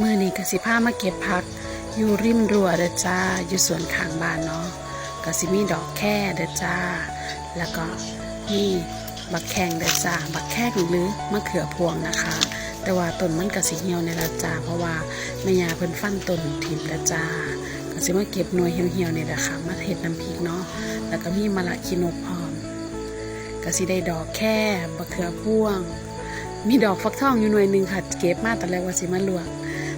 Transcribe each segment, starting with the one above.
มื่อนี้กสิพามาเก็บผัก อยู่ริมรั้วเด้อจ้า อยู่สวนข้างบ้านเนาะกสิมีดอกแค่เด้อจ้า แล้วก็มีบักแข้งเด้อจ้า บักแข้งหรือมะเขือพวงนะคะ แต่ว่าต้นมันกสิเหี่ยวในละจ้า เพราะว่าแม่ยาเพิ่นฟันต้นถิ่มเดจ้ากสิมาเก็บหน่วยเหี่ยวๆนี่แหละค่ะ มาเฮ็ดน้ำพริกเนาะ แล้วก็มีมะละขีนกพร้อมกสิได้ดอกแค่บักเขือพวง มีดอกฟักทองอยู่หน่วยหนึ่งค่ะ เก็บมาแต่แรกว่าสิมาลวก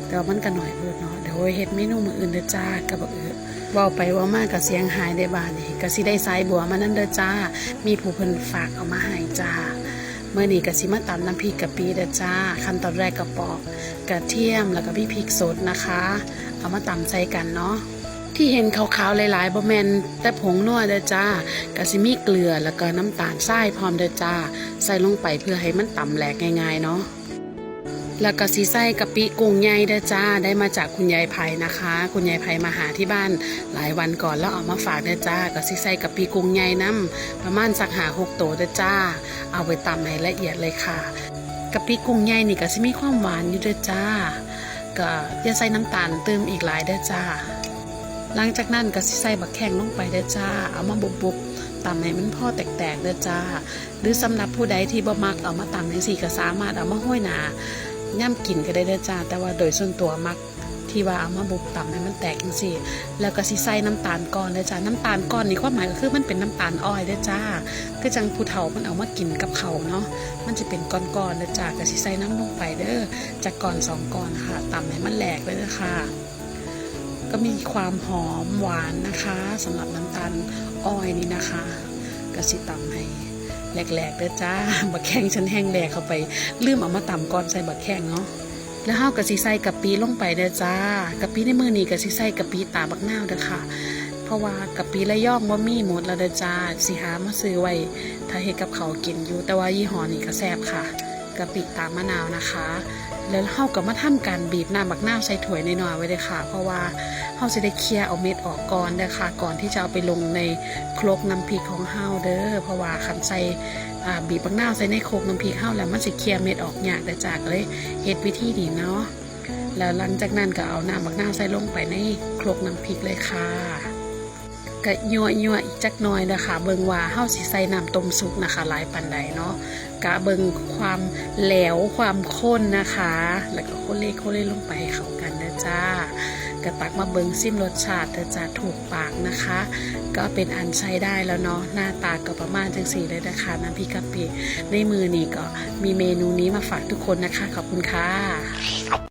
แต่ว่ามันก็หน่อยพูดเนาะเดี๋ยวเฮ็ดเมนูมื้ออื่นเด้อจ้ากับบักเอือเว้าไปเว่ามากกับเสียงหายได้บานนี่ก็สิได้สายบัวมานั่นเด้อจ้า มีผู้เพิ่นฝากเอามาให้จ้าเมื่อนี้ก็สิมาตำน้ำพริกกะปิเด้อจ้า ขั้นตอนแรกก็ปอกกระเทียมแล้วก็มีพริกสดนะคะ เอามาตำใส่กันเนาะที่เห็นขาวๆหลายๆบ่แมนแต่ผงนัวเด้อจ้ากะสิมีเกลือแล้วก็น้ำตาลทรายพร้อมเด้อจ้า ใส่ลงไปเพื่อให้มันต่ำแหลกง่ายๆเนาะ แล้วก็สีใส่กะปิกุ้งใหญ่เด้อจ้า ได้มาจากคุณยายไผ่นะคะ คุณยายไผ่มาหาที่บ้านหลายวันก่อนแล้วเอามาฝากเด้อจ้าก็สีใส่กะปิกุ้งใหญ่น้ำประมาณสักหาหกโตเด้อจ้า เอาไปตำให้ละเอียดเลยค่ะกะปิกุ้งใหญ่นี่ก็สิมีความหวานอยู่เด้อจ้า ก็อย่าใส่น้ำตาลเติมอีกหลายเด้อจ้า หลังจากนั้นก็สิใส่บักแข้งลงไปเด้อจ้า เอามาบุบๆตำให้มันพ่อแตกๆเด้อจ้า หรือสำหรับผู้ใดที่บ่มักเอามาตำจังซี่ก็สามารถเอามาห้อยหนา ย่ำกินก็ได้เด้อจ้า แต่ว่าโดยส่วนตัวมักที่ว่าเอามาบุบตำให้มันแตกจังซี่แล้วก็สิใส่น้ำตาลก้อนเด้อจ้าน้ำตาลก้อนนี่ความหมายก็คือมันเป็นน้ำตาลอ้อยเด้อจ้าคือจังผู้เฒ่ามันเอามากินกับเขาเนาะมันจะเป็นก้อนๆเด้อจ้าก็สิใส่น้ำลงไปเด้อจากก่อนสองก่อนค่ะตำให้มันแหลกเลยนะคะก็มีความหอมหวานนะคะสำหรับน้ำตาลอ้อยนี่นะคะก็สิตำให้ แหลกๆเด้อจ้าบักแข้งฉันแห้งแหลกเข้าไป ลืมเอามาตำก่อนใส่บักแข้งเนาะแล้วเฮากะสิใส่กะปิลงไปเด้อจ้ากะปิในมือนี่กะสิใส่กะปิตาบักนาวเด้อค่ะ เพราะว่ากะปิระยองบ่มีหมดแล้วเด้อจ้าสิหามาซื้อไว้ถ้าเฮ็ดกับเขากินอยู่แต่ว่ายี่ห้อนี้ก็แซ่บค่ะ กะปิตามะนาวนะคะ แล้วเฮาก็มาทำการบีบน้ำบักนาวใส่ถ้วยน้อยๆไว้เลยค่ะ เพราะว่าเฮาจะได้เคลียร์เอาเม็ดออกก่อนเด้อค่ะก่อนที่จะเอาไปลงในโครกน้ำพริกของเฮาเด้อเพราะว่าคันใส่อ่าบีบบักนาวใส่ในโครกน้ำพริกเฮาแล้วมันสิเคลียร์เม็ดออกยากเด้อจ้ากเลยเฮ็ดวิธีนี้เนาะแล้วหลังจากนั้นก็เอาน้ำบักนาวใส่ลงไปในโครกน้ำพริกเลยค่ะ ก็ยัวยัวๆอีกจักหน่อยนะคะเบิงว่าเฮาสิใส่น้ำต้มสุกนะคะหลายปันใดเนาะกะเบิงความแหลวความข้นนะคะ แล้วก็โคเล่โคเล่ลงไปเข้ากันนะจ้ากะตักมาเบิงซิมรสชาตินะจะถูกปากนะคะ ก็เป็นอันใช้ได้แล้วเนาะหน้าตาก็ประมาณจังสีเลยนะคะน้ำพริกกะปิในมือนี่ก็มีเมนูนี้มาฝากทุกคนนะคะขอบคุณค่ะ